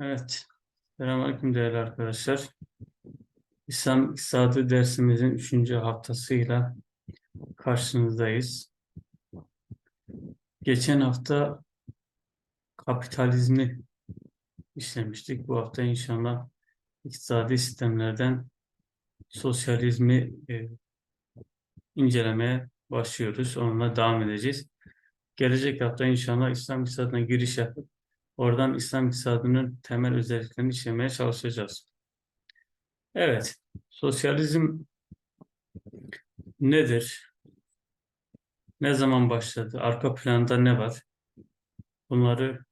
Evet. Selamünaleyküm değerli arkadaşlar. İslam İktisadı dersimizin üçüncü haftasıyla karşınızdayız. Geçen hafta kapitalizmi işlemiştik. Bu hafta inşallah iktisadi sistemlerden sosyalizmi e, incelemeye başlıyoruz. Onunla devam edeceğiz. Gelecek hafta inşallah İslam iktisadına giriş yapıp oradan İslam iktisadının temel özelliklerini işlemeye çalışacağız. Evet, sosyalizm nedir? Ne zaman başladı? Arka planda ne var? Bunları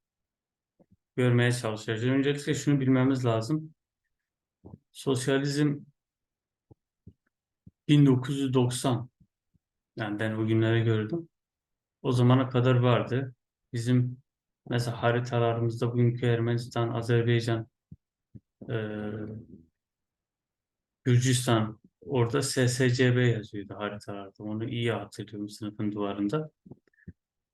görmeye çalışacağız. Öncelikle şunu bilmemiz lazım. Sosyalizm 1990 yani ben o günleri gördüm. O zamana kadar vardı. Bizim mesela haritalarımızda bugünkü Ermenistan, Azerbaycan, eee Gürcistan orada SSCB yazıyordu haritalarda. Onu iyi hatırlıyorum sınıfın duvarında.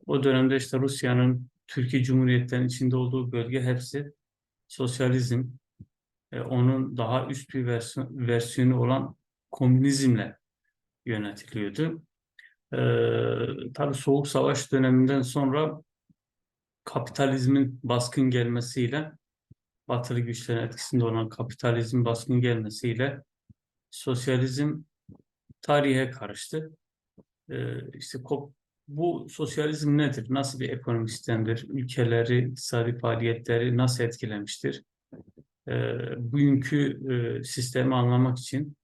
O dönemde işte Rusya'nın Türkiye Cumhuriyetlerinin içinde olduğu bölge hepsi sosyalizm. E, onun daha üst bir versiyon, versiyonu olan komünizmle yönetiliyordu. E, tabii Soğuk Savaş döneminden sonra kapitalizmin baskın gelmesiyle batılı güçlerin etkisinde olan kapitalizmin baskın gelmesiyle sosyalizm tarihe karıştı. Ee, işte bu sosyalizm nedir? Nasıl bir ekonomik sistemdir? Ülkeleri, iktisadi faaliyetleri nasıl etkilemiştir? Ee, bugünkü e, sistemi anlamak için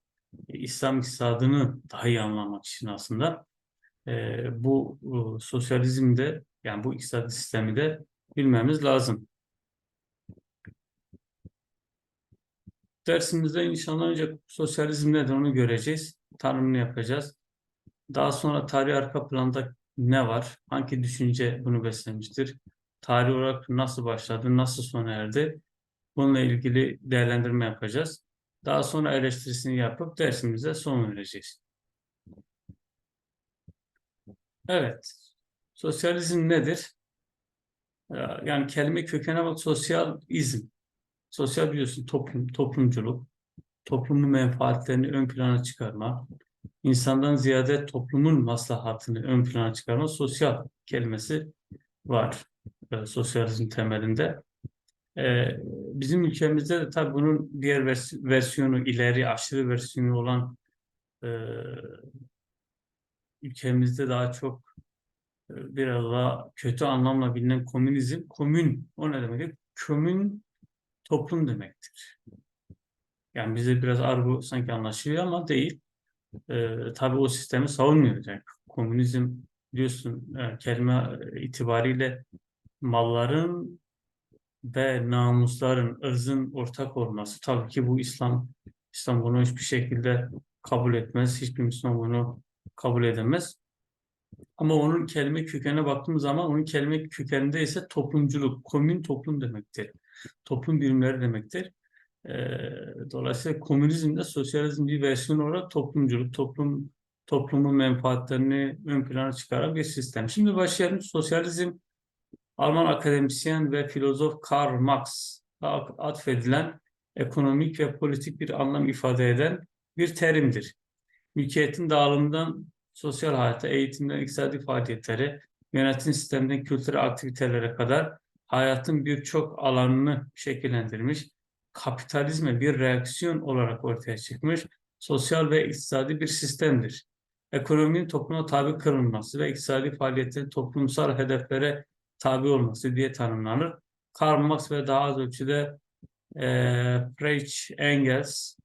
İslam iktisadını daha iyi anlamak için aslında e, bu e, sosyalizmde yani bu iktisadi sistemi de bilmemiz lazım. Dersimizde inşallah önce sosyalizm nedir onu göreceğiz. Tanımını yapacağız. Daha sonra tarih arka planda ne var? Hangi düşünce bunu beslemiştir? Tarih olarak nasıl başladı? Nasıl sona erdi? Bununla ilgili değerlendirme yapacağız. Daha sonra eleştirisini yapıp dersimize son vereceğiz. Evet. Sosyalizm nedir? Yani kelime kökene bak sosyalizm. Sosyal biliyorsun toplum, toplumculuk, toplumun menfaatlerini ön plana çıkarma, insandan ziyade toplumun maslahatını ön plana çıkarma sosyal kelimesi var e, sosyalizm temelinde. E, bizim ülkemizde de tabii bunun diğer vers versiyonu, ileri aşırı versiyonu olan e, ülkemizde daha çok biraz daha kötü anlamla bilinen komünizm. Komün, o ne demek? Komün toplum demektir. Yani bize biraz argo sanki anlaşılıyor ama değil. Ee, tabii o sistemi savunmuyor. Yani komünizm diyorsun e, kelime itibariyle malların ve namusların, ırzın ortak olması. Tabii ki bu İslam, İslam bunu hiçbir şekilde kabul etmez. Hiçbir Müslüman bunu kabul edemez. Ama onun kelime kökenine baktığımız zaman onun kelime kökeninde ise toplumculuk, komün toplum demektir. Toplum birimleri demektir. E, dolayısıyla komünizmde sosyalizm bir versiyon olarak toplumculuk, toplum toplumun menfaatlerini ön plana çıkaran bir sistem. Şimdi başlayalım. Sosyalizm Alman akademisyen ve filozof Karl Marx'a atfedilen ekonomik ve politik bir anlam ifade eden bir terimdir. Mülkiyetin dağılımından sosyal hayata, eğitimden iktisadi faaliyetlere, yönetim sisteminden kültürel aktivitelere kadar hayatın birçok alanını şekillendirmiş, kapitalizme bir reaksiyon olarak ortaya çıkmış sosyal ve iktisadi bir sistemdir. Ekonominin topluma tabi kılınması ve iktisadi faaliyetlerin toplumsal hedeflere tabi olması diye tanımlanır. Karl Marx ve daha az ölçüde e, Friedrich Engels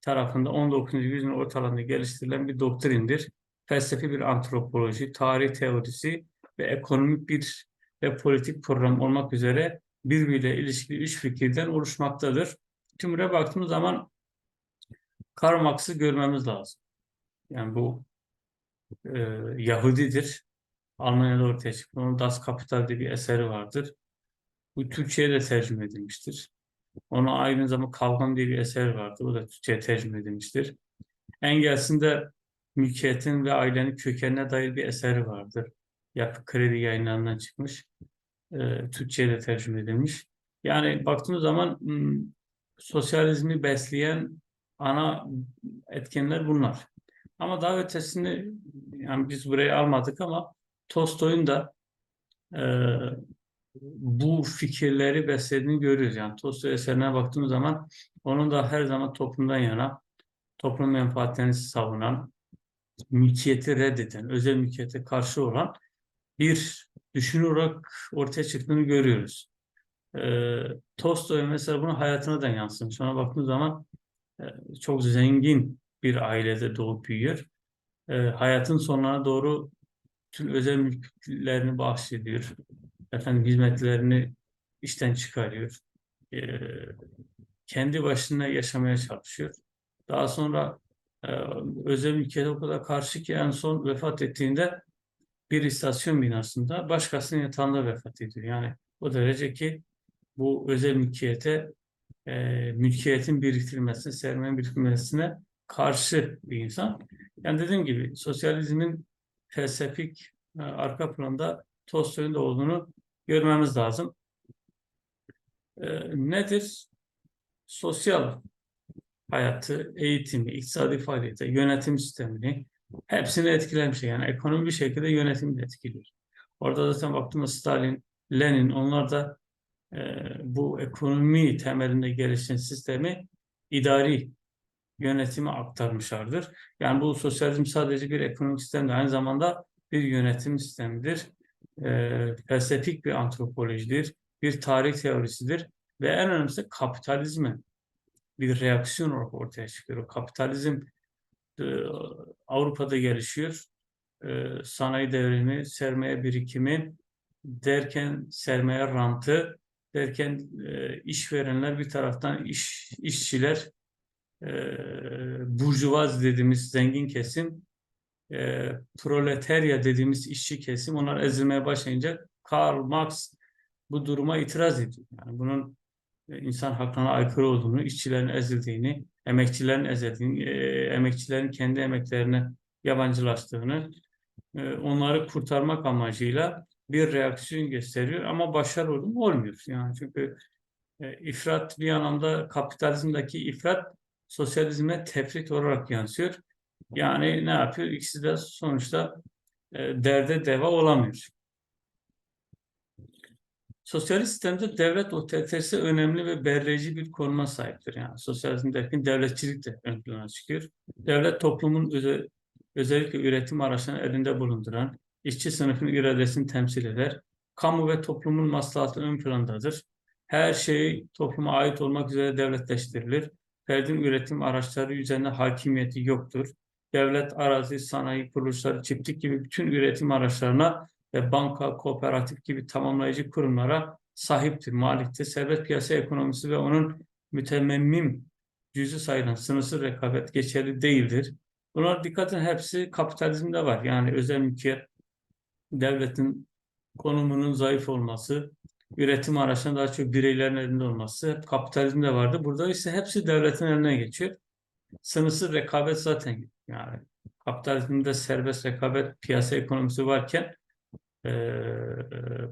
tarafından 19. yüzyılın ortalarında geliştirilen bir doktrindir. Felsefi bir antropoloji, tarih teorisi ve ekonomik bir ve politik program olmak üzere birbiriyle ilişkili üç fikirden oluşmaktadır. Tümüre baktığımız zaman Karl Marx'ı görmemiz lazım. Yani bu e, Yahudidir. Almanya'da ortaya çıktı. Onun Das Kapital diye bir eseri vardır. Bu Türkçe'ye de tercüme edilmiştir. Ona aynı zamanda Kavgam diye bir eser vardı. O da Türkçe'ye tercüme edilmiştir. Engels'in de mülkiyetin ve ailenin kökenine dair bir eseri vardır. Yapı Kredi yayınlarından çıkmış. E, Türkçe'ye de tercüme edilmiş. Yani baktığımız zaman hmm, sosyalizmi besleyen ana etkenler bunlar. Ama daha ötesini yani biz buraya almadık ama Tolstoy'un da e, bu fikirleri beslediğini görüyoruz. Yani Tolstoy eserine baktığımız zaman onun da her zaman toplumdan yana, toplum menfaatlerini savunan, mülkiyeti reddeden, özel mülkiyete karşı olan bir düşünür olarak ortaya çıktığını görüyoruz. Ee, Tolstoy mesela bunu hayatına da yansımış. Ona baktığımız zaman e, çok zengin bir ailede doğup büyüyor. E, hayatın sonuna doğru tüm özel mülklerini bahsediyor. Efendim hizmetlerini işten çıkarıyor. E, kendi başına yaşamaya çalışıyor. Daha sonra e, özel mülkiyete o kadar karşı ki en son vefat ettiğinde bir istasyon binasında başkasının yatağında vefat ediyor. Yani o derece ki bu özel mülkiyete e, mülkiyetin biriktirilmesine, sermayenin biriktirilmesine karşı bir insan. Yani dediğim gibi sosyalizmin felsefik e, arka planda Tolstoy'un da olduğunu görmemiz lazım. E, nedir? Sosyal hayatı, eğitimi, iktisadi faaliyeti, yönetim sistemini hepsini etkilemiş. Yani ekonomi bir şekilde yönetimi etkiliyor. Orada zaten baktığımız Stalin, Lenin onlar da e, bu ekonomi temelinde gelişen sistemi idari yönetime aktarmışlardır. Yani bu sosyalizm sadece bir ekonomik sistem değil, aynı zamanda bir yönetim sistemidir. E, felsefik bir antropolojidir, bir tarih teorisidir ve en önemlisi kapitalizme bir reaksiyon ortaya çıkıyor. Kapitalizm e, Avrupa'da gelişiyor. E, sanayi devrimi, sermaye birikimi derken sermaye rantı derken e, işverenler bir taraftan iş işçiler e, burjuvaz dediğimiz zengin kesim e, proletarya dediğimiz işçi kesim onlar ezilmeye başlayınca Karl Marx bu duruma itiraz ediyor. Yani bunun insan haklarına aykırı olduğunu, işçilerin ezildiğini, emekçilerin ezildiğini, e, emekçilerin kendi emeklerine yabancılaştığını, e, onları kurtarmak amacıyla bir reaksiyon gösteriyor ama başarılı mu olmuyor. Yani çünkü e, ifrat bir anlamda kapitalizmdeki ifrat sosyalizme tefrit olarak yansıyor. Yani ne yapıyor? İkisi de sonuçta e, derde deva olamıyor. Sosyalist sistemde devlet otoritesi önemli ve belirleyici bir konuma sahiptir. Yani sosyalizm derken devletçilik de ön plana çıkıyor. Devlet toplumun özel, özellikle üretim araçlarını elinde bulunduran, işçi sınıfının iradesini temsil eder. Kamu ve toplumun maslahatı ön plandadır. Her şey topluma ait olmak üzere devletleştirilir. Ferdin üretim araçları üzerinde hakimiyeti yoktur. Devlet, arazi, sanayi kuruluşları, çiftlik gibi bütün üretim araçlarına ve banka, kooperatif gibi tamamlayıcı kurumlara sahiptir, maliktir. Serbest piyasa ekonomisi ve onun mütemmim cüzü sayılan sınırsız rekabet geçerli değildir. Bunlar dikkatin hepsi kapitalizmde var. Yani özel mülkiyet, devletin konumunun zayıf olması, üretim araçlarının daha çok bireylerin elinde olması hep kapitalizmde vardı. Burada ise hepsi devletin eline geçiyor. Sınırsız rekabet zaten yani kapitalizmde serbest rekabet piyasa ekonomisi varken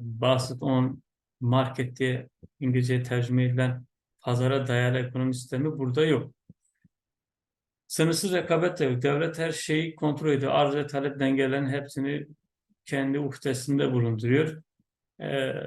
basit on market diye İngilizce tercüme edilen pazara dayalı ekonomi sistemi burada yok. Sınırsız rekabet de yok. Devlet her şeyi kontrol ediyor. Arz ve talep dengelerin hepsini kendi uhdesinde bulunduruyor. Ee,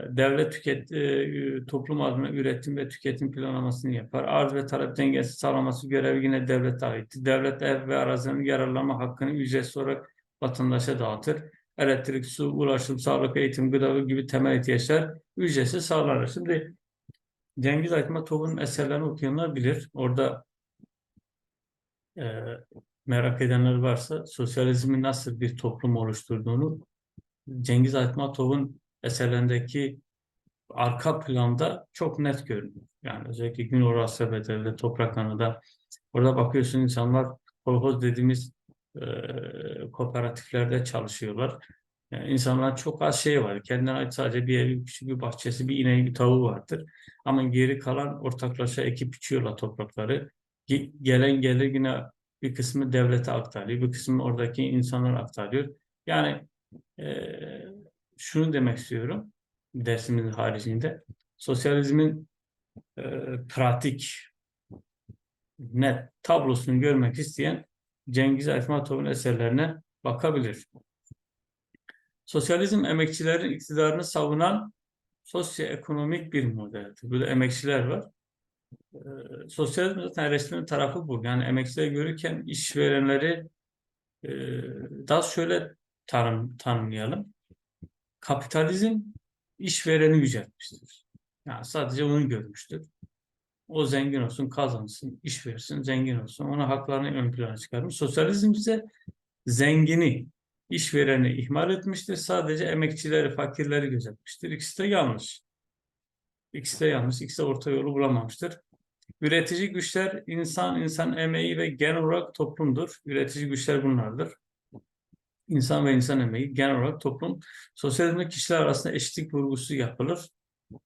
devlet tüket, e, toplum adına üretim ve tüketim planlamasını yapar. Arz ve talep dengesi sağlaması görevi yine devlete aittir. Devlet ev ve arazinin yararlanma hakkını ücretsiz olarak vatandaşa dağıtır. Elektrik, su, ulaşım, sağlık, eğitim, gıda gibi temel ihtiyaçlar ücretsiz sağlanır. Şimdi Cengiz Aytmatov'un eserlerini okuyanlar bilir. Orada e, merak edenler varsa sosyalizmin nasıl bir toplum oluşturduğunu Cengiz Aytmatov'un eserlerindeki arka planda çok net görünüyor. Yani özellikle Güney Asya Bedel'de, Toprak Anı'da orada bakıyorsun insanlar kolhoz dediğimiz kooperatiflerde çalışıyorlar. Yani insanlar çok az şey var. Kendine ait sadece bir evi, küçük bir bahçesi, bir ineği, bir tavuğu vardır. Ama geri kalan ortaklaşa ekip biçiyorlar toprakları. Gelen gelir yine bir kısmı devlete aktarıyor, bir kısmı oradaki insanlara aktarıyor. Yani e, şunu demek istiyorum dersimizin haricinde. Sosyalizmin e, pratik, net tablosunu görmek isteyen Cengiz Aytmatov'un eserlerine bakabilir. Sosyalizm emekçilerin iktidarını savunan sosyoekonomik bir modeldir. Burada emekçiler var. Ee, sosyalizm zaten resmin tarafı bu. Yani emekçiler görürken işverenleri e, daha şöyle tanım, tanımlayalım. Kapitalizm işvereni yüceltmiştir. Yani sadece onu görmüştür. O zengin olsun, kazansın, iş versin, zengin olsun. Ona haklarını ön plana çıkarmış. Sosyalizm ise zengini, işvereni ihmal etmiştir. Sadece emekçileri, fakirleri gözetmiştir. İkisi de yanlış. İkisi de yanlış. İkisi de orta yolu bulamamıştır. Üretici güçler insan, insan emeği ve genel olarak toplumdur. Üretici güçler bunlardır. İnsan ve insan emeği genel olarak toplum. Sosyalizmde kişiler arasında eşitlik vurgusu yapılır.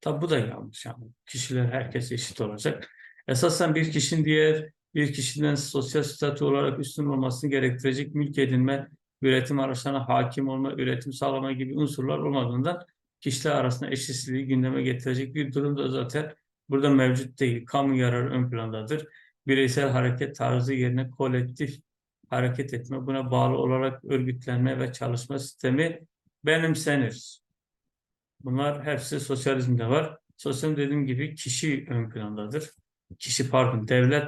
Tabi bu da yanlış. Yani kişiler herkes eşit olacak. Esasen bir kişinin diğer bir kişiden sosyal statü olarak üstün olmasını gerektirecek mülk edinme, üretim araçlarına hakim olma, üretim sağlama gibi unsurlar olmadığından kişiler arasında eşitsizliği gündeme getirecek bir durum da zaten burada mevcut değil. Kamu yararı ön plandadır. Bireysel hareket tarzı yerine kolektif hareket etme, buna bağlı olarak örgütlenme ve çalışma sistemi benimsenir. Bunlar hepsi sosyalizmde var. Sosyalizm dediğim gibi kişi ön plandadır. Kişi pardon, devlet,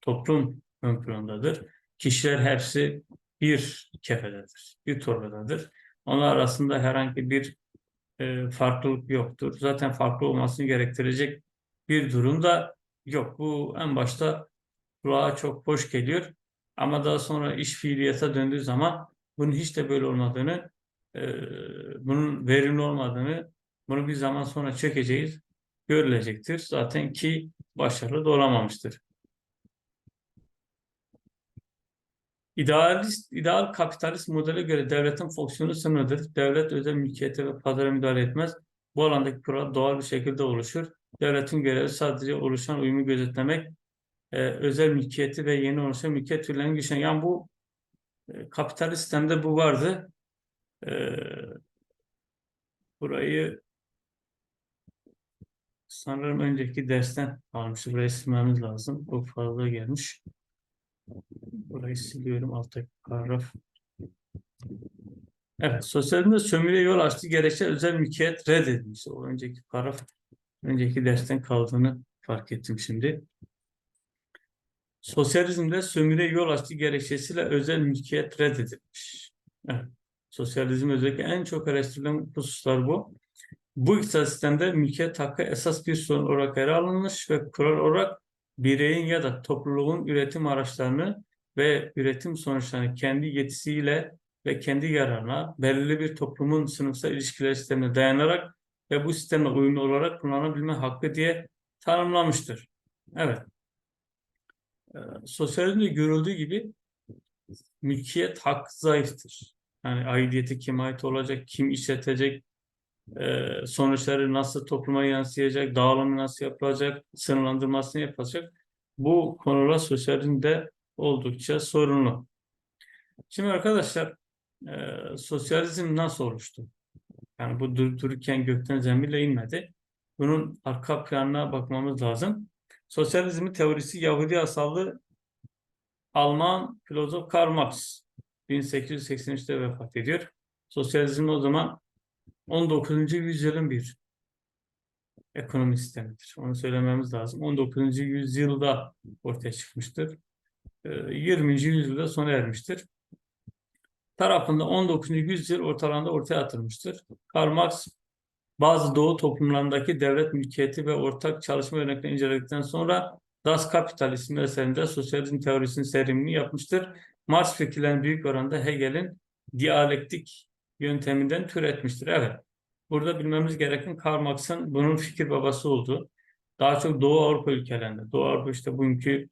toplum ön plandadır. Kişiler hepsi bir kefededir, bir torbadadır. Onlar arasında herhangi bir e, farklılık yoktur. Zaten farklı olmasını gerektirecek bir durum da yok. Bu en başta kulağa çok hoş geliyor. Ama daha sonra iş fiiliyata döndüğü zaman bunun hiç de böyle olmadığını, e, bunun verimli olmadığını, bunu bir zaman sonra çekeceğiz, görülecektir. Zaten ki başarılı da olamamıştır. İdealist, ideal kapitalist modele göre devletin fonksiyonu sınırlıdır. Devlet özel mülkiyete ve pazara müdahale etmez. Bu alandaki kural doğal bir şekilde oluşur. Devletin görevi sadece oluşan uyumu gözetlemek, e, özel mülkiyeti ve yeni oluşan mülkiyet türlerini güçlen. Yani bu e, kapitalist sistemde bu vardı. E, burayı sanırım önceki dersten almıştı. Burayı silmemiz lazım. Bu fazla gelmiş. Burayı siliyorum alttaki paragraf. Evet, sosyalizmde sömürüye yol açtığı gerekçe özel mülkiyet reddedilmiş. O önceki paragraf, önceki dersten kaldığını fark ettim şimdi. Sosyalizmde sömürüye yol açtığı gerekçesiyle özel mülkiyet reddedilmiş. Evet. Sosyalizm özellikle en çok eleştirilen hususlar bu. Bu iktisat sistemde mülkiyet hakkı esas bir sorun olarak ele alınmış ve kural olarak bireyin ya da topluluğun üretim araçlarını ve üretim sonuçlarını kendi yetisiyle ve kendi yararına belirli bir toplumun sınıfsal ilişkiler sistemine dayanarak ve bu sistemle uyumlu olarak kullanabilme hakkı diye tanımlamıştır. Evet. Ee, sosyalizmde görüldüğü gibi mülkiyet hakkı zayıftır. Yani aidiyeti kime ait olacak, kim işletecek, e, sonuçları nasıl topluma yansıyacak, dağılımı nasıl yapılacak, sınırlandırmasını yapacak. Bu konular sosyalizmde oldukça sorunlu. Şimdi arkadaşlar e, sosyalizm nasıl oluştu? Yani bu dur dururken gökten zemille inmedi. Bunun arka planına bakmamız lazım. Sosyalizmin teorisi Yahudi asallı Alman filozof Karl Marx 1883'te vefat ediyor. Sosyalizm o zaman 19. yüzyılın bir ekonomi sistemidir. Onu söylememiz lazım. 19. yüzyılda ortaya çıkmıştır. 20. Ee, yüzyılda sona ermiştir. Tarafında 19. yüzyıl ortalarında ortaya atılmıştır. Karl Marx bazı doğu toplumlarındaki devlet mülkiyeti ve ortak çalışma örneklerini inceledikten sonra Das Kapital isimli eserinde sosyalizm teorisinin serimini yapmıştır. Marx fikirlerin büyük oranda Hegel'in diyalektik yönteminden türetmiştir. Evet. Burada bilmemiz gereken Karl Marx'ın bunun fikir babası olduğu. Daha çok Doğu Avrupa ülkelerinde. Doğu Avrupa işte bugünkü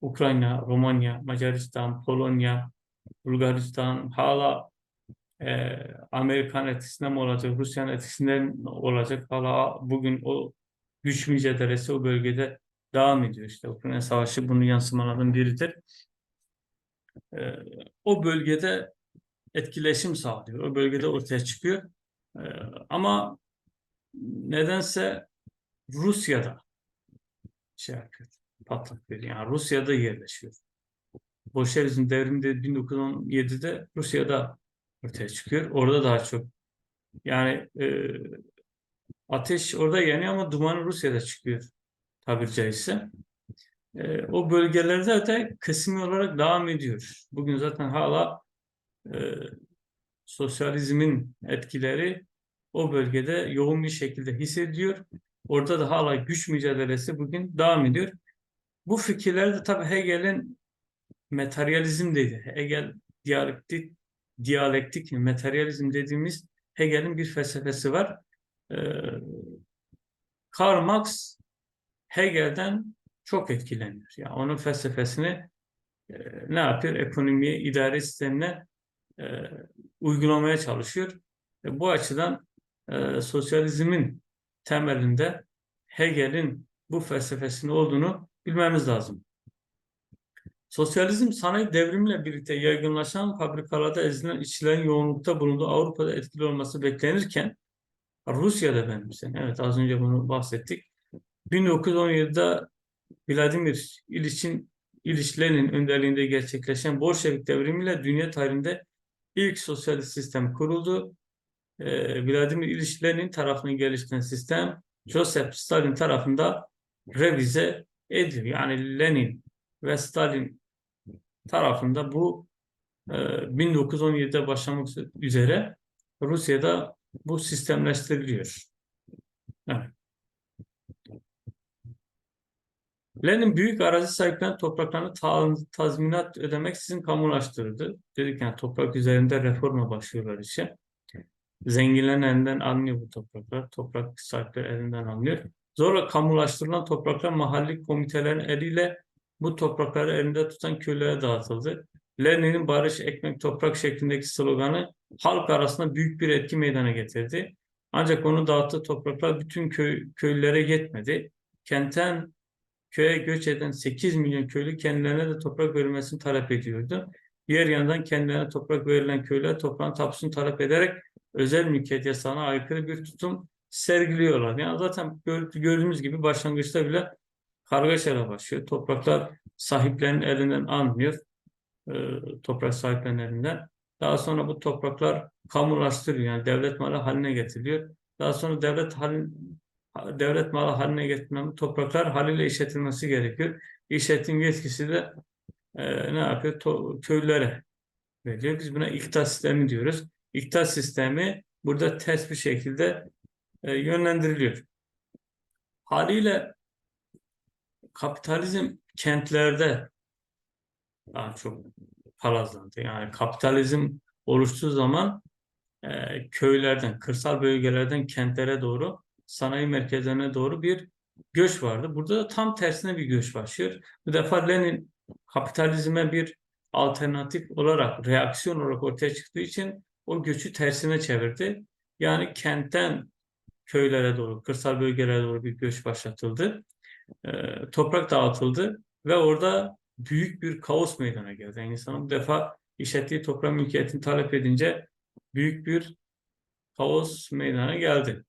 Ukrayna, Romanya, Macaristan, Polonya, Bulgaristan hala e, Amerikan etkisinde mi olacak, Rusya'nın etkisinden olacak hala bugün o güç mücadelesi o bölgede devam ediyor. İşte Ukrayna Savaşı bunun yansımalarının biridir. E, o bölgede etkileşim sağlıyor. O bölgede ortaya çıkıyor. E, ama nedense Rusya'da şey yapıyor, patlak veriyor. Yani Rusya'da yerleşiyor. Bolşevizm devrimi de 1917'de Rusya'da ortaya çıkıyor. Orada daha çok yani e, ateş orada yanıyor ama dumanı Rusya'da çıkıyor tabiri caizse. E, o bölgelerde de kısmi olarak devam ediyor. Bugün zaten hala e, sosyalizmin etkileri o bölgede yoğun bir şekilde hissediyor. Orada da hala güç mücadelesi bugün devam ediyor. Bu fikirler de tabii Hegel'in materyalizm dedi. Hegel diyalektik, diyalektik materyalizm dediğimiz Hegel'in bir felsefesi var. Ee, Karl Marx Hegel'den çok etkileniyor. Yani onun felsefesini e, ne yapıyor? Ekonomiye, idare sistemine e, uygulamaya çalışıyor. E, bu açıdan e, sosyalizmin temelinde Hegel'in bu felsefesinin olduğunu bilmemiz lazım. Sosyalizm sanayi devrimiyle birlikte yaygınlaşan fabrikalarda ezilen işçilerin yoğunlukta bulunduğu Avrupa'da etkili olması beklenirken Rusya'da benimsen, evet az önce bunu bahsettik. 1917'de Vladimir İliç'in İliçlerin önderliğinde gerçekleşen Bolşevik devrimiyle dünya tarihinde ilk sosyalist sistem kuruldu. Ee, Vladimir İliç Lenin tarafından geliştirilen sistem Joseph Stalin tarafında revize ediliyor. Yani Lenin ve Stalin tarafında bu e, 1917'de başlamak üzere Rusya'da bu sistemleştiriliyor. Evet. Lenin büyük arazi sahiplerinin topraklarını ta tazminat ödemek sizin kamulaştırdı. Dedik yani toprak üzerinde reforma başlıyorlar işe. Zenginlerin elinden alınıyor bu topraklar. Toprak sahipleri elinden alınıyor. Zorla kamulaştırılan topraklar mahalli komitelerin eliyle bu toprakları elinde tutan köylere dağıtıldı. Lenin'in barış, ekmek, toprak şeklindeki sloganı halk arasında büyük bir etki meydana getirdi. Ancak onu dağıttığı topraklar bütün köy, köylülere yetmedi. Kentten köye göç eden 8 milyon köylü kendilerine de toprak verilmesini talep ediyordu. Diğer yandan kendilerine toprak verilen köyler toprağın tapusunu talep ederek özel mülkiyet yasağına aykırı bir tutum sergiliyorlar. Yani zaten gördüğümüz gibi başlangıçta bile kargaşayla başlıyor. Topraklar sahiplerinin elinden almıyor. E, toprak sahiplerinin elinden. Daha sonra bu topraklar kamulaştırılıyor. Yani devlet malı haline getiriliyor. Daha sonra devlet halin, devlet malı haline getirilen topraklar haliyle işletilmesi gerekiyor. İşletim yetkisi de e, ne yapıyor? To, köylülere veriliyor. Biz buna iktas sistemi diyoruz. İktas sistemi burada ters bir şekilde e, yönlendiriliyor. Haliyle kapitalizm kentlerde daha çok palazlandı. Yani kapitalizm oluştuğu zaman e, köylerden, kırsal bölgelerden kentlere doğru, sanayi merkezlerine doğru bir göç vardı. Burada da tam tersine bir göç başlıyor. Bu defa Lenin kapitalizme bir alternatif olarak, reaksiyon olarak ortaya çıktığı için o göçü tersine çevirdi. Yani kentten köylere doğru, kırsal bölgelere doğru bir göç başlatıldı. E, toprak dağıtıldı ve orada büyük bir kaos meydana geldi. Yani insanın bu defa işlettiği toprak mülkiyetini talep edince büyük bir kaos meydana geldi.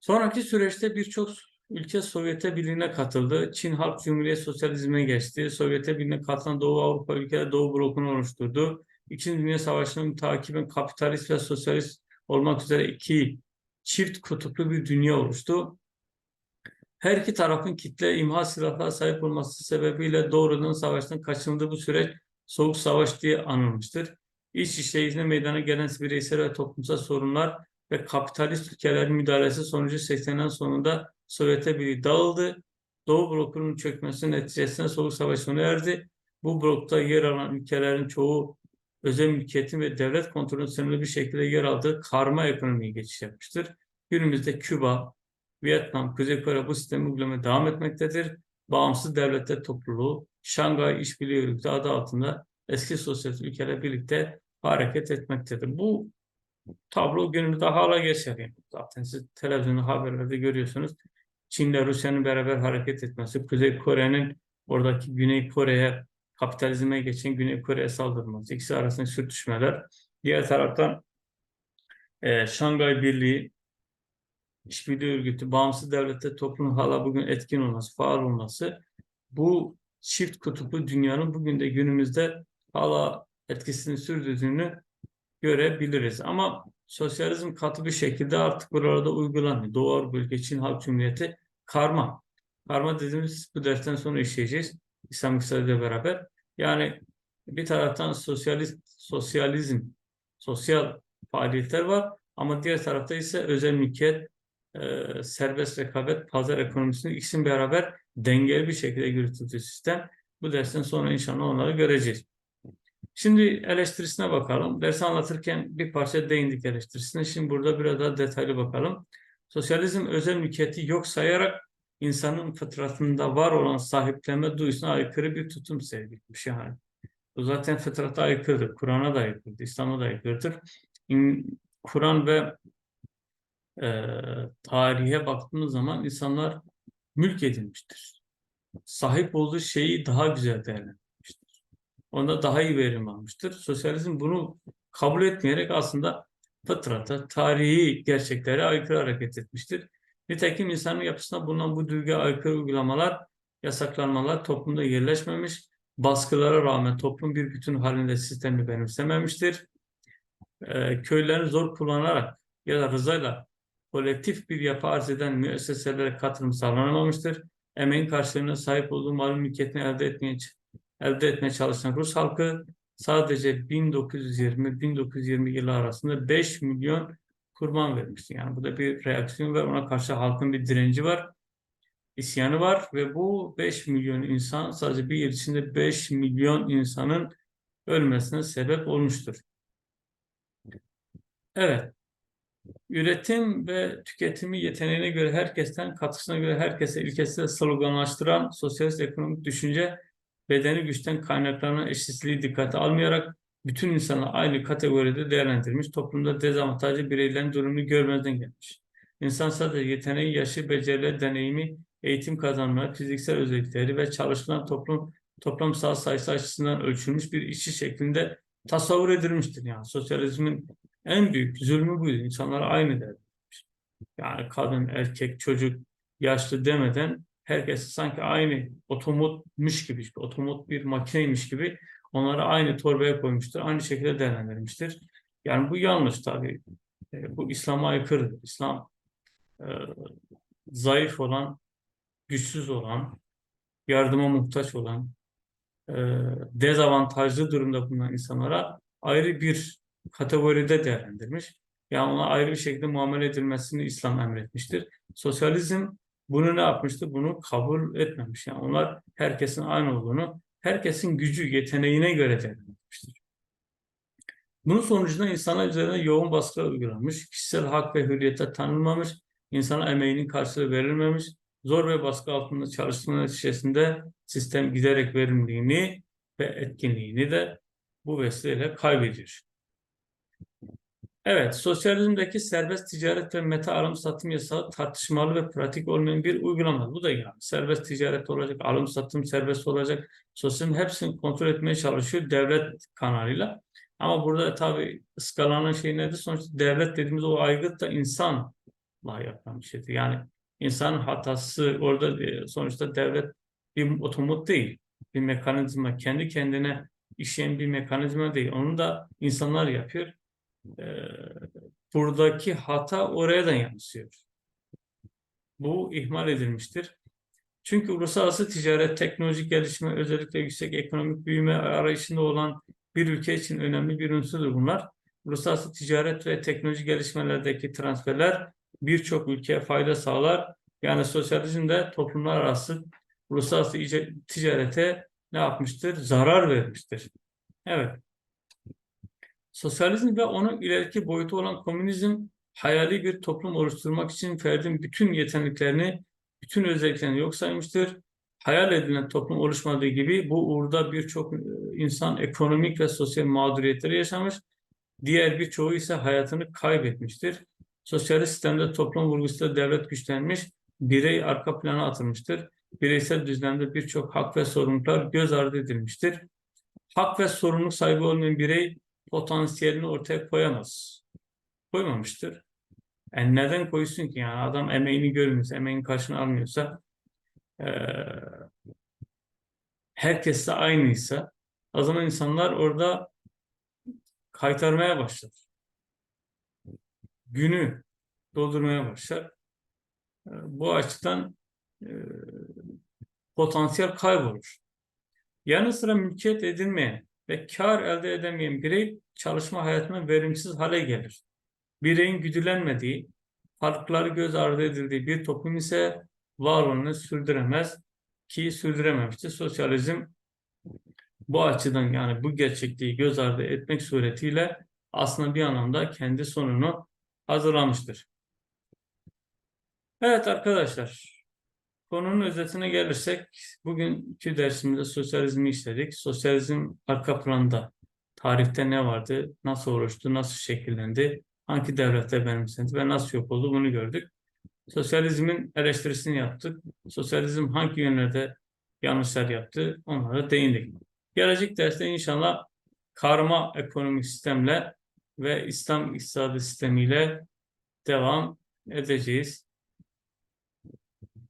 Sonraki süreçte birçok ülke Sovyet'e Birliği'ne katıldı. Çin Halk Cumhuriyeti sosyalizme geçti. Sovyet'e Birliği'ne katılan Doğu Avrupa ülkeleri Doğu blokunu oluşturdu. İkinci Dünya Savaşı'nın takiben kapitalist ve sosyalist olmak üzere iki çift kutuplu bir dünya oluştu. Her iki tarafın kitle imha silahlara sahip olması sebebiyle doğrudan savaştan kaçınıldığı bu süreç Soğuk Savaş diye anılmıştır. İç işleyişine meydana gelen bireysel ve toplumsal sorunlar ve kapitalist ülkelerin müdahalesi sonucu 80'lerin sonunda Sovyet'e Birliği dağıldı. Doğu blokunun çökmesinin neticesinde Soğuk Savaş sona erdi. Bu blokta yer alan ülkelerin çoğu özel mülkiyetin ve devlet kontrolünün sınırlı bir şekilde yer aldığı karma ekonomiye geçiş yapmıştır. Günümüzde Küba, Vietnam, Kuzey Kore bu sistemi uygulamaya devam etmektedir. Bağımsız devletler topluluğu, Şangay İşbirliği Örgütü adı altında eski sosyalist ülkeler birlikte hareket etmektedir. Bu tablo günümüzde hala geçerli. Zaten siz televizyonda haberlerde görüyorsunuz. Çin ile Rusya'nın beraber hareket etmesi, Kuzey Kore'nin oradaki Güney Kore'ye kapitalizme geçen Güney Kore'ye saldırması, ikisi arasında sürtüşmeler. Diğer taraftan e, Şangay Birliği işbirliği örgütü, bağımsız devlette toplumun hala bugün etkin olması, faal olması bu çift kutuplu dünyanın bugün de günümüzde hala etkisini sürdürdüğünü görebiliriz. Ama sosyalizm katı bir şekilde artık buralarda uygulanmıyor. Doğu Avrupa ülke Çin Halk Cumhuriyeti karma. Karma dediğimiz bu dersten sonra işleyeceğiz. İslam iktisadıyla beraber. Yani bir taraftan sosyalist, sosyalizm, sosyal faaliyetler var ama diğer tarafta ise özel mülkiyet, e, serbest rekabet, pazar ekonomisinin ikisinin beraber dengeli bir şekilde yürütüldüğü sistem. Bu dersten sonra inşallah onları göreceğiz. Şimdi eleştirisine bakalım. Dersi anlatırken bir parça değindik eleştirisine. Şimdi burada biraz daha detaylı bakalım. Sosyalizm özel mülkiyeti yok sayarak insanın fıtratında var olan sahiplenme duyusuna aykırı bir tutum sergilemiş yani. Bu zaten fıtrata aykırıdır. Kur'an'a da aykırıdır. İslam'a da aykırıdır. Kur'an ve e, tarihe baktığımız zaman insanlar mülk edinmiştir. Sahip olduğu şeyi daha güzel değerlendirmiştir. Onda daha iyi verim almıştır. Sosyalizm bunu kabul etmeyerek aslında fıtrata, tarihi gerçeklere aykırı hareket etmiştir. Nitekim insanın yapısına bulunan bu duyguya aykırı uygulamalar, yasaklanmalar toplumda yerleşmemiş, baskılara rağmen toplum bir bütün halinde sistemi benimsememiştir. Ee, köylerini zor kullanarak ya da rızayla kolektif bir yapı arz eden müesseselere katılım sağlanamamıştır. Emeğin karşılığına sahip olduğu mal mülkiyetini elde etmeye, elde etmeye çalışan Rus halkı sadece 1920-1920 yılı arasında 5 milyon kurban vermişti. Yani bu da bir reaksiyon ve ona karşı halkın bir direnci var, isyanı var ve bu 5 milyon insan sadece bir yıl içinde 5 milyon insanın ölmesine sebep olmuştur. Evet. Üretim ve tüketimi yeteneğine göre herkesten, katkısına göre herkese ilkesiyle sloganlaştıran sosyalist ekonomik düşünce bedeni güçten kaynaklanan eşitsizliği dikkate almayarak bütün insanı aynı kategoride değerlendirmiş, toplumda dezavantajlı bireylerin durumunu görmezden gelmiş. İnsan sadece yeteneği, yaşı, becerileri, deneyimi, eğitim kazanma, fiziksel özellikleri ve çalışılan toplum toplamsal sayısı açısından ölçülmüş bir işçi şeklinde tasavvur edilmiştir. Yani sosyalizmin en büyük zulmü buydu. İnsanlar aynı der. Yani kadın, erkek, çocuk, yaşlı demeden herkes sanki aynı otomotmuş gibi, otomot bir makineymiş gibi onları aynı torbaya koymuştur. Aynı şekilde değerlendirmiştir. Yani bu yanlış tabii. E, bu İslam'a aykırı. İslam e, zayıf olan, güçsüz olan, yardıma muhtaç olan, e, dezavantajlı durumda bulunan insanlara ayrı bir kategoride değerlendirmiş. Yani ona ayrı bir şekilde muamele edilmesini İslam emretmiştir. Sosyalizm bunu ne yapmıştı? Bunu kabul etmemiş. Yani onlar herkesin aynı olduğunu, herkesin gücü, yeteneğine göre değerlendirmiştir. Bunun sonucunda insanlar üzerine yoğun baskı uygulanmış, kişisel hak ve hürriyete tanınmamış, insana emeğinin karşılığı verilmemiş, zor ve baskı altında çalıştığının neticesinde sistem giderek verimliliğini ve etkinliğini de bu vesileyle kaybediyor. Evet, sosyalizmdeki serbest ticaret ve meta alım satım yasağı tartışmalı ve pratik olmayan bir uygulama. Bu da yani serbest ticaret olacak, alım satım serbest olacak. Sosyalizm hepsini kontrol etmeye çalışıyor devlet kanalıyla. Ama burada tabii ıskalanan şey nedir? Sonuçta devlet dediğimiz o aygıt da insanla yapılan bir şeydir. Yani insanın hatası orada e, sonuçta devlet bir otomot değil. Bir mekanizma, kendi kendine işleyen bir mekanizma değil. Onu da insanlar yapıyor e, buradaki hata oraya da yansıyor. Bu ihmal edilmiştir. Çünkü uluslararası ticaret, teknolojik gelişme, özellikle yüksek ekonomik büyüme arayışında olan bir ülke için önemli bir unsurdur bunlar. Uluslararası ticaret ve teknoloji gelişmelerdeki transferler birçok ülkeye fayda sağlar. Yani sosyalizm de toplumlar arası uluslararası ticarete ne yapmıştır? Zarar vermiştir. Evet. Sosyalizm ve onun ileriki boyutu olan komünizm hayali bir toplum oluşturmak için ferdin bütün yeteneklerini, bütün özelliklerini yok saymıştır. Hayal edilen toplum oluşmadığı gibi bu uğurda birçok e, insan ekonomik ve sosyal mağduriyetleri yaşamış. Diğer birçoğu ise hayatını kaybetmiştir. Sosyalist sistemde toplum vurgusuyla devlet güçlenmiş, birey arka plana atılmıştır. Bireysel düzlemde birçok hak ve sorumluluklar göz ardı edilmiştir. Hak ve sorumluluk sahibi olmayan birey potansiyelini ortaya koyamaz. Koymamıştır. Yani neden koysun ki? Yani adam emeğini görmüyorsa, emeğin karşılığını almıyorsa eee herkes de aynıysa o zaman insanlar orada kaytarmaya başlar. Günü doldurmaya başlar. E, Bu açıdan e, potansiyel kaybolur. Yanı sıra mülkiyet edinmeyen ve kar elde edemeyen birey çalışma hayatına verimsiz hale gelir. Bireyin güdülenmediği, farkları göz ardı edildiği bir toplum ise varlığını sürdüremez ki sürdürememiştir. Sosyalizm bu açıdan yani bu gerçekliği göz ardı etmek suretiyle aslında bir anlamda kendi sonunu hazırlamıştır. Evet arkadaşlar, konunun özetine gelirsek bugünkü dersimizde sosyalizmi işledik. Sosyalizm arka planda tarihte ne vardı, nasıl oluştu, nasıl şekillendi, hangi devletler benimsendi ve nasıl yok oldu bunu gördük. Sosyalizmin eleştirisini yaptık. Sosyalizm hangi yönlerde yanlışlar yaptı onlara değindik. Gelecek derste inşallah karma ekonomik sistemle ve İslam iktisadı sistemiyle devam edeceğiz.